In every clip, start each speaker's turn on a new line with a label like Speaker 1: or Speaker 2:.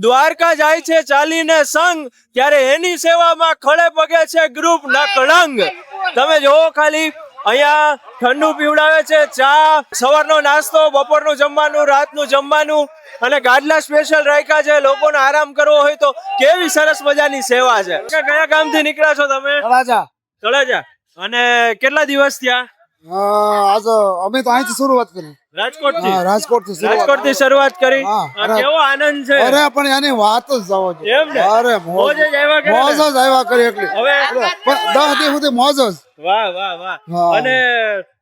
Speaker 1: દ્વારકા જાય છે ચાલીને સંગ ત્યારે એની સેવામાં ખડે પગે છે ગ્રુપ નકળંગ તમે જોવો ખાલી અહીંયા ઠંડુ પીવડાવે છે ચા સવારનો નાસ્તો બપોરનું જમવાનું રાતનું જમવાનું અને ગાડલા સ્પેશિયલ રાખ્યા છે લોકોને આરામ કરવો હોય તો કેવી સરસ મજાની સેવા છે. કયા ગામથી નીકળ્યા છો તમે?
Speaker 2: તળાજા.
Speaker 1: તળાજા. અને કેટલા દિવસ થયા?
Speaker 2: આજ અમે તો અહીંથી શરૂઆત કરી. રાજકોટથી
Speaker 1: રાજકોટથી રાજકોટથી શરૂઆત કરી. કેવો આનંદ છે.
Speaker 2: અરે પણ એની વાત જ જવો છે
Speaker 1: એમ ને?
Speaker 2: અરે
Speaker 1: મોજ જ આવ્યા કરે
Speaker 2: મોજ જ આવ્યા કરી એકલી.
Speaker 1: હવે
Speaker 2: પણ દસ દિવસ સુધી મોજ જ.
Speaker 1: વાહ વાહ વાહ. અને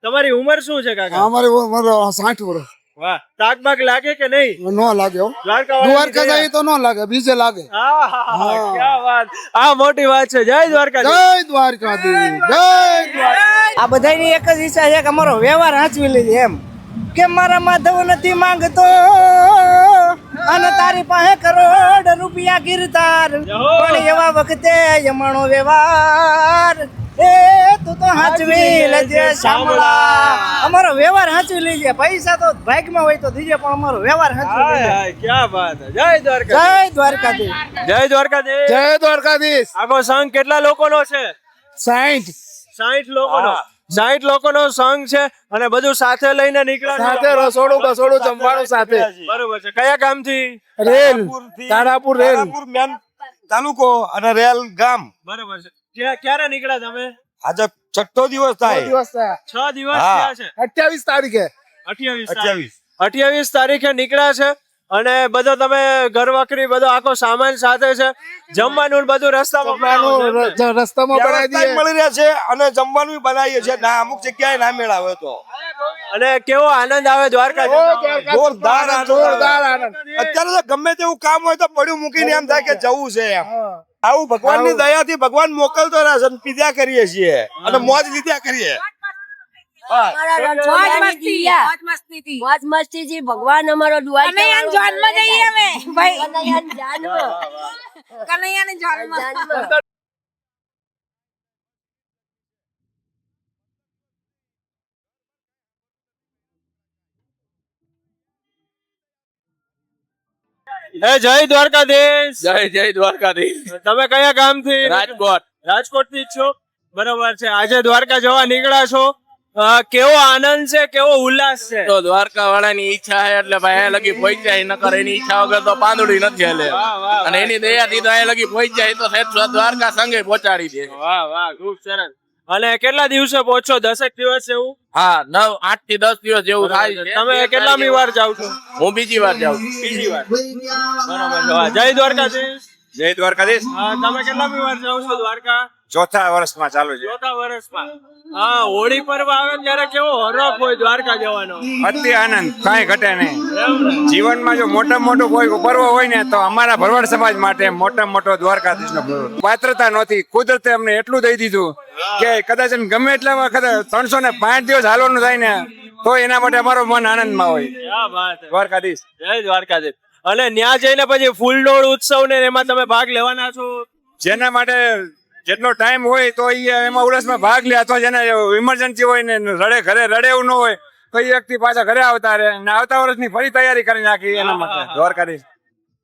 Speaker 1: તમારી ઉંમર શું છે કાકા?
Speaker 2: અમારી ઉંમર 60 વર્ષ.
Speaker 1: વાહ. તાક બાક લાગે કે નહીં?
Speaker 2: ન લાગે હો.
Speaker 1: દ્વારકા
Speaker 2: દ્વારકા જાય તો ન લાગે બીજે લાગે.
Speaker 1: ક્યાં વાત. આ મોટી વાત છે. જય દ્વારકા
Speaker 2: જય દ્વારકાધીશ. જય દ્વારકા
Speaker 3: આ બધાની એક જ ઈચ્છા છે કે અમારો વ્યવહાર હાચવી લીધી એમ. કે મારા માધવ નથી માંગતો? અને તારી પાસે કરોડ રૂપિયા ગીરતાર પણ એવા વખતે યમણો વ્યવહાર. એ તું તો હાચવી લેજે સાંભળા અમારો વ્યવહાર હાચવી લેજે. પૈસા તો ભાગમાં હોય તો દીજે પણ અમારો વ્યવહાર હાચવી લેજે
Speaker 1: હાય ક્યાં વાત જય દ્વારકા
Speaker 3: જય દ્વારકાધીશ.
Speaker 1: જય દ્વારકાધીશ.
Speaker 2: જય દ્વારકાધીશ.
Speaker 1: આખો સંઘ કેટલા લોકોનો છે?
Speaker 2: સાઠ
Speaker 1: સાઠ લોકોનો. સાઠ લોકોનો સંઘ છે અને બધું સાથે લઈને નીકળ્યા
Speaker 2: સાથે રસોડું બસોડું જમવાનું સાથે
Speaker 1: બરોબર છે. કયા ગામથી?
Speaker 2: રેલ. તારાપુર રેલ.
Speaker 4: મેન તાલુકો અને રેલ ગામ.
Speaker 1: બરોબર છે. ક્યારે નીકળ્યા તમે?
Speaker 4: આજે છઠ્ઠો દિવસ થાય.
Speaker 2: દિવસ થયા.
Speaker 1: છ દિવસ થયા છે.
Speaker 2: અઠ્યાવીસ તારીખે.
Speaker 1: અઠ્યાવીસ
Speaker 4: અઠ્યાવીસ.
Speaker 1: અઠ્યાવીસ તારીખે નીકળ્યા છે. અને બધો તમે ઘર વખરી બધો આખો સામાન સાથે છે. જમવાનું બધું રસ્તામાં
Speaker 2: રસ્તામાં બનાવી દઈએ
Speaker 4: મળી રહ્યા છે અને જમવાનું બી બનાવીએ છીએ. ના અમુક જગ્યાએ ના મેળાવે તો.
Speaker 1: અને કેવો આનંદ આવે દ્વારકા
Speaker 4: જોરદાર
Speaker 2: જોરદાર આનંદ.
Speaker 4: અત્યારે તો ગમે તેવું કામ હોય તો પડ્યું મૂકીને એમ થાય કે જવું છે એમ. આવું ભગવાનની દયાથી ભગવાન મોકલતો રહે છે પીધા કરીએ છીએ. અને મોજ લીધા કરીએ.
Speaker 5: મોજ મસ્તી. થી
Speaker 6: ભગવાન અમારો દુઆ
Speaker 5: કનૈયાને જઈએ અમે ભાઈ.
Speaker 6: જન્મ
Speaker 5: કનૈયાને જન્મ
Speaker 1: હે જય દ્વારકાધીશ.
Speaker 7: જય જય દ્વારકાધીશ.
Speaker 1: તમે કયા ગામથી?
Speaker 7: રાજકોટ.
Speaker 1: રાજકોટથી છો? બરોબર છે. આજે દ્વારકા જવા નીકળ્યા છો? કેવો આનંદ છે કેવો ઉલ્લાસ છે.
Speaker 7: તો દ્વારકા વાળાની ઈચ્છા છે એટલે ભાઈ અહીંયા લગી પહોંચ્યા નકર એની ઈચ્છા વગર તો પાંદડી નથી હાલે.
Speaker 1: વાહ, વાહ,
Speaker 7: અને એની દયાથી તો અહીંયા લગી પહોંચ્યા એ તો દ્વારકા સંગે પહોંચાડી દે.
Speaker 1: વાહ વાહ ખૂબ સરસ. અને કેટલા દિવસે પહોંચો? દસેક દિવસ એવું?
Speaker 7: હા નવ આઠથી દસ દિવસ જેવું થાય છે.
Speaker 1: તમે કેટલામી વાર જાવ છો?
Speaker 7: હું બીજી વાર જાઉં
Speaker 1: બીજી વાર. બરાબર જય દ્વારકાધીશ.
Speaker 4: જય દ્વારકાધીશ.
Speaker 1: હા, તમે કેટલામી વાર જાવ છો દ્વારકા?
Speaker 4: ચોથા વર્ષમાં ચાલુ છે.
Speaker 1: ચોથા વર્ષમાં. હા હોળી પર્વ આવે ત્યારે કેવો હરખ હોય દ્વારકા જવાનો.
Speaker 8: અતિ આનંદ કાંઈ ઘટે નહીં. જીવનમાં જો મોટા મોટો કોઈ પર્વ હોય ને તો અમારા ભરવાડ સમાજ માટે મોટા મોટો દ્વારકાધીશ નો પાત્રતા નહોતી. કુદરતે અમને એટલું દઈ દીધું કે કદાચ ગમે એટલા વખત ત્રણસો ને પાંચ દિવસ હાલવાનું થાય ને તો એના માટે અમારો મન આનંદમાં હોય.
Speaker 1: ક્યાં વાત.
Speaker 8: દ્વારકાધીશ.
Speaker 1: જય દ્વારકાધીશ. અને ત્યાં જઈને પછી ફૂલડોળ ઉત્સવ ને એમાં તમે ભાગ લેવાના છો?
Speaker 8: જેના માટે જેટલો ટાઈમ હોય તો એ એમાં ઉલસમાં ભાગ લે. અથવા જેને ઇમરજન્સી હોય ને રડે ઘરે રડે એવું ન હોય તો એ વ્યક્તિ પાછા ઘરે આવતા રહે. અને આવતા વર્ષની ફરી તૈયારી કરી નાખી એના માટે. દ્વારકાધીશ.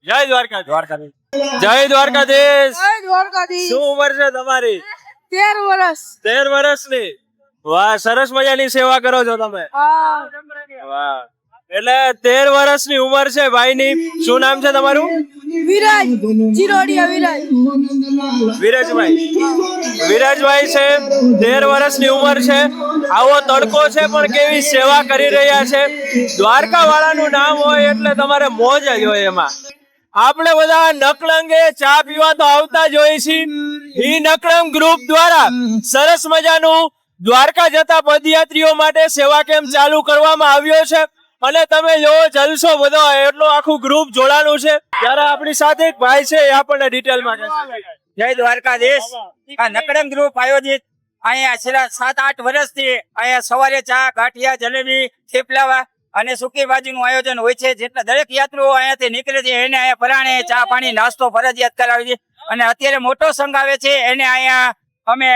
Speaker 1: જય દ્વારકાધીશ.
Speaker 8: દ્વારકાધીશ.
Speaker 1: જય દ્વારકાધીશ.
Speaker 5: જય દ્વારકાધીશ.
Speaker 1: શું ઉંમર છે તમારી?
Speaker 5: તેર વર્ષ
Speaker 1: તેર વર્ષની વાહ સરસ મજાની સેવા કરો છો તમે. વાહ. એટલે તેર વર્ષની ઉંમર છે ભાઈની. શું નામ છે તમારું?
Speaker 5: વિરાજ. ચિરોડિયા વિરાજ.
Speaker 1: વિરાજભાઈ. વિરાજભાઈ છે તેર વર્ષની ઉંમર છે. આવો તડકો છે પણ કેવી સેવા કરી રહ્યા છે. દ્વારકા વાળાનું નામ હોય એટલે તમારે મોજ જ હોય એમાં. આપણે બધા નકળંગે ચા પીવા તો આવતા જ હોઈએ છીએ. ઈ નકળંગ ગ્રુપ દ્વારા સરસ મજાનું દ્વારકા જતા પદયાત્રીઓ માટે સેવા કેમ્પ ચાલુ કરવામાં આવ્યો છે? અને તમે જો જલસો બધો એટલો આખું ગ્રુપ જોડાનું છે. ત્યારે આપણી સાથે એક ભાઈ છે, એ આપણને ડિટેલમાં કહેશે
Speaker 9: જય દ્વારકાધીશ. આ નકડંગ ગ્રુપ આયોજિત. અહીંયા છેલ્લા સાત, આઠ વર્ષથી અહીંયા સવારે ચા, ગાંઠિયા, જલેબી, થેપલાવા અને સુકી ભાજીનું આયોજન હોય છે. જેટલા દરેક યાત્રીઓ અહીંયાથી નીકળે છે, એને અહીંયા પરાણે ચા, પાણી, નાસ્તો, ફરજિયાત કરાવે છે. અને અત્યારે મોટો સંઘ આવે છે, એને અહીંયા અમે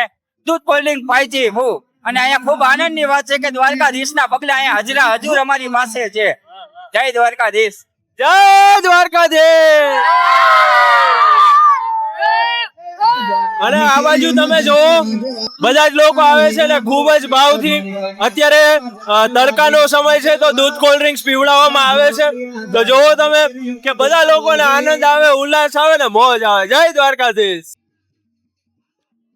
Speaker 9: દૂધ કોલ્ડ પાઈ છીએ હું અને અહીંયા ખૂબ આનંદની વાત છે કે દ્વારકાધીશના પગલે અહીંયા હજરા હજુર અમારી પાસે છે. જય દ્વારકાધીશ.
Speaker 1: જય દ્વારકાધીશ! અને આ બાજુ તમે જો બધા જ લોકો આવે છે ને ખૂબ જ ભાવથી. અત્યારે અ, તડકાનો સમય છે તો દૂધ કોલ્ડ ડ્રિંક્સ પીવડાવવામાં આવે છે. તો જોવો તમે કે બધા લોકોને આનંદ આવે ઉલ્લાસ આવે ને મોજ આવે. જય દ્વારકાધીશ!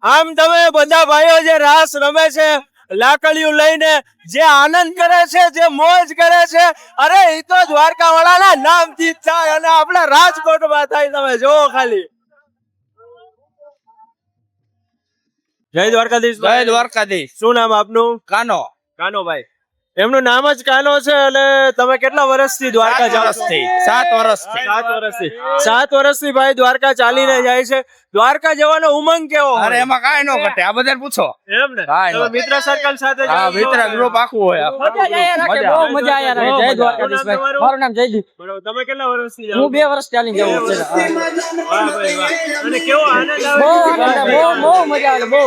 Speaker 1: આમ તમે બધા ભાઈઓ જે રાસ રમે છે લાકડીયું લઈને જે આનંદ કરે છે જે મોજ કરે છે અરે એ તો દ્વારકા વાળાના નામથી થાય અને આપણા રાજકોટમાં થાય તમે જોવો ખાલી. જય દ્વારકાધીશ
Speaker 9: જય દ્વારકાધીશ.
Speaker 1: શું નામ આપનું?
Speaker 9: કાનો.
Speaker 1: કાનોભાઈ એમનું નામ જ કાનો છે અને તમે કેટલા વર્ષથી દ્વારકા જાઓ
Speaker 9: સાત વર્ષથી.
Speaker 1: સાત વર્ષથી. સાત વર્ષથી ભાઈ દ્વારકા ચાલીને જાય છે. દ્વારકા જવાનો ઉમંગ કેવો
Speaker 9: અરે એમાં કાંઈ ન ઘટે. આ બધા પૂછો.
Speaker 1: એમ ને?
Speaker 9: હા,
Speaker 1: મિત્ર સર્કલ સાથે
Speaker 9: હા મિત્ર ગ્રુપ આખું હોય.
Speaker 1: બહુ મજા આયા જય દ્વારકાધીશ ભાઈ.
Speaker 3: મારું નામ જયદીપ.
Speaker 1: બરોબર. તમે કેટલા વર્ષથી જાઓ
Speaker 3: હું બે વર્ષ
Speaker 1: ચાલીને
Speaker 3: જાઉં છું.
Speaker 1: વર્ષથી. વાહ ભાઈ વાહ. અને કેવો આનંદ આવે
Speaker 3: બહુ
Speaker 1: છે
Speaker 3: આનંદ આવે, બહુ બહુ મજા આવે બહુ.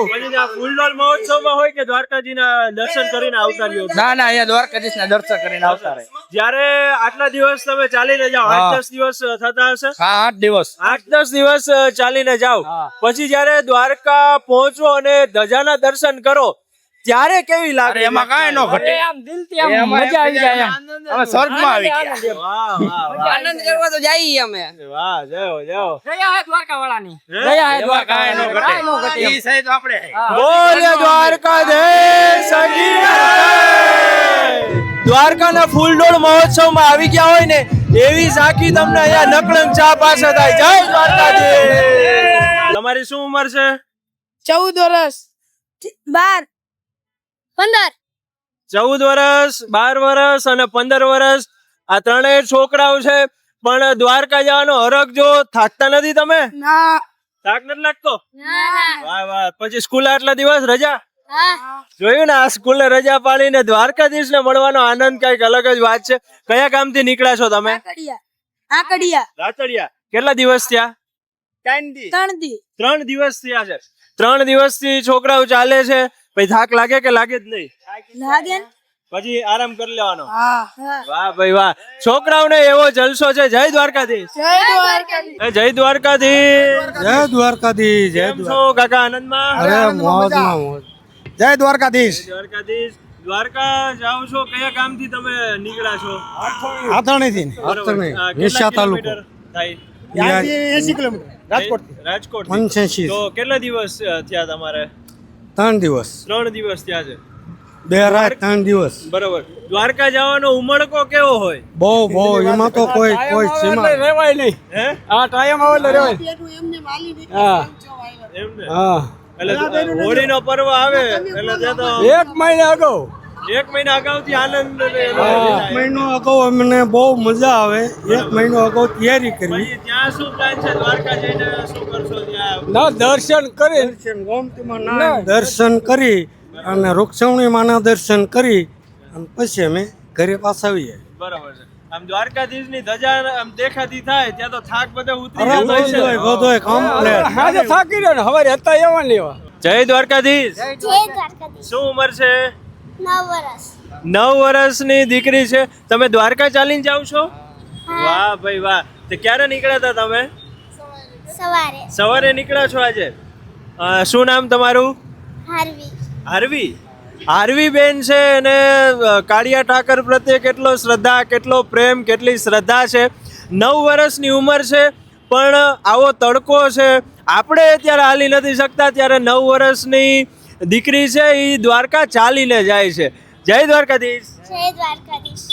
Speaker 1: ફૂલડોલ મહોત્સવમાં હોય કે દ્વારકાજીના દર્શન કરીને આવતા રહ્યો
Speaker 9: ના ના અહીંયા દ્વારકાધીશ ના દર્શન કરીને આવતા રહે.
Speaker 1: જ્યારે આટલા દિવસ તમે ચાલીને જાઓ આઠ દસ દિવસ થતા હશે?
Speaker 9: હા આઠ દિવસ.
Speaker 1: આઠ દસ દિવસ ચાલીને જાઓ. પછી જયારે દ્વારકા પહોંચો અને ધજાના દર્શન કરો ત્યારે કેવી લાગે?
Speaker 9: એમાં કાંઈ ન ઘટે.
Speaker 3: આમ દિલથી આમ મજા આવી જાય એમ.
Speaker 9: અમે સ્વર્ગમાં આવી ગયા.
Speaker 1: વાહ વાહ
Speaker 3: આનંદ કરવા તો જઈએ અમે.
Speaker 1: વાહ જયો જયો
Speaker 3: ગયા હે દ્વારકા વાળાની
Speaker 1: હે?
Speaker 3: હે દ્વારકા
Speaker 9: કાંઈ ન
Speaker 3: કાંઈ ન ઘટે.
Speaker 9: ઘટે. ઈ સાઈડ આપણે
Speaker 1: બોલે દ્વારકા સગી દ્વારકાના ફૂલડોળ મહોત્સવમાં આવી ગયા હોય ને એવી ઝાંખી તમને અહીંયા નકળંગ ચા પાસે થાય. જય દ્વારકાજી તમારી શું ઉંમર છે?
Speaker 5: ચૌદ વર્ષ બાર. પંદર.
Speaker 1: ચૌદ વર્ષ બાર વર્ષ અને પંદર વર્ષ આ ત્રણેય છોકરાઓ છે પણ દ્વારકા જવાનો હરખ જો થાકતા નથી તમે?
Speaker 5: ના.
Speaker 1: થાક નથી લાગતો? વાહ વાહ. પછી સ્કૂલ આટલા દિવસ રજા? જોયું ને આ સ્કૂલે રજા પાડીને દ્વારકાધીશ ને મળવાનો આનંદ કંઈક અલગ જ વાત છે. કયા ગામથી નીકળ્યા છો તમે?
Speaker 5: આકડિયા. આકડિયા.
Speaker 1: રાતડિયા. કેટલા દિવસ થયા?
Speaker 5: ત્રણ
Speaker 1: દિવસ થયા છે. ત્રણ દિવસથી છોકરાઓ ચાલે છે. પછી થાક લાગે કે લાગે જ નહીં?
Speaker 5: લાગે
Speaker 1: પછી આરામ કરી લેવાનો. વાહ ભાઈ વાહ. છોકરાઓને એવો જલસો છે. જય દ્વારકાધીશ.
Speaker 5: જય દ્વારકાધીશ.
Speaker 1: જય દ્વારકાધીશ.
Speaker 2: જય દ્વારકાધીશ જય
Speaker 1: કેમ કાકા આનંદમાં?
Speaker 2: અરે મોજમાં મોજ. જય દ્વારકાધીશ.
Speaker 1: દ્વારકાધીશ. દ્વારકા જાઓ છો કયા ગામથી તમે નીકળ્યા છો?
Speaker 2: આથાણીથી
Speaker 1: બરોબર.
Speaker 2: આથાણી નિશા તાલુકો.
Speaker 1: થાય?
Speaker 2: એસી કિલોમીટર.
Speaker 1: રાજકોટ
Speaker 2: પંચ્યાસી.
Speaker 1: તો કેટલા દિવસ થયા તમારે?
Speaker 2: ત્રણ દિવસ.
Speaker 1: ત્રણ દિવસ થયા છે.
Speaker 2: બે રાત ત્રણ દિવસ.
Speaker 1: બરોબર. દ્વારકા જવાનો ઉમળકો કેવો હોય?
Speaker 2: બહુ બહુ. એમાં તો કોઈ કોઈ સીમા
Speaker 3: રેવાય નહીં.
Speaker 1: હે?
Speaker 3: આ ટાઈમ આવે એટલે રેવાય. હા.
Speaker 2: હા.
Speaker 1: એટલે હોળીનો પર્વ આવે એટલે ત્યાં તો
Speaker 3: એક મહિના અગાઉ.
Speaker 1: એક મહિના અગાઉથી આનંદ
Speaker 2: એક મહિનો અગાઉ અમને બહુ મજા આવે. એક મહિનો અગાઉ તૈયારી કરી.
Speaker 1: ત્યાં શું પ્લાન છે? દ્વારકા જઈને શું કરશો ત્યાં?
Speaker 3: ના દર્શન કરી.
Speaker 2: દર્શન ગોમતીમાં દર્શન કરી અને રૂક્ષવણી માના દર્શન કરી. અને પછી અમે ઘરે પાછા આવીએ.
Speaker 1: બરાબર છે. આમ દ્વારકાધીશની ધજા આમ દેખાતી થાય ત્યાં તો થાક બધો ઉતરી
Speaker 2: બધોય કમ્પ્લેટ
Speaker 3: હાજે થાકી રહ્યો ને હવારે હતા એવા ને એવા.
Speaker 1: જય દ્વારકાધીશ.
Speaker 6: જય દ્વારકાધીશ.
Speaker 1: શું ઉંમર છે?
Speaker 6: નવ વર્ષ.
Speaker 1: નવ વર્ષની દીકરી છે. તમે દ્વારકા ચાલીને જાવ છો? વાહ ભાઈ વાહ. તો ક્યારે નીકળ્યા હતા તમે?
Speaker 6: સવારે.
Speaker 1: સવારે નીકળ્યા છો આજે? શું નામ તમારું?
Speaker 6: હારવી.
Speaker 1: હાર્વી. હાર્વી બેન છે અને કાળિયા ઠાકર પ્રત્યે કેટલો શ્રદ્ધા, કેટલો પ્રેમ, કેટલી શ્રદ્ધા છે. નવ વર્ષની ઉંમર છે, પણ આવો તડકો છે. આપણે અત્યારે હાલી નથી શકતા, ત્યારે નવ વર્ષની દીકરી છે એ દ્વારકા ચાલીને જાય છે. જય દ્વારકાધીશ.
Speaker 6: જય દ્વારકાધીશ.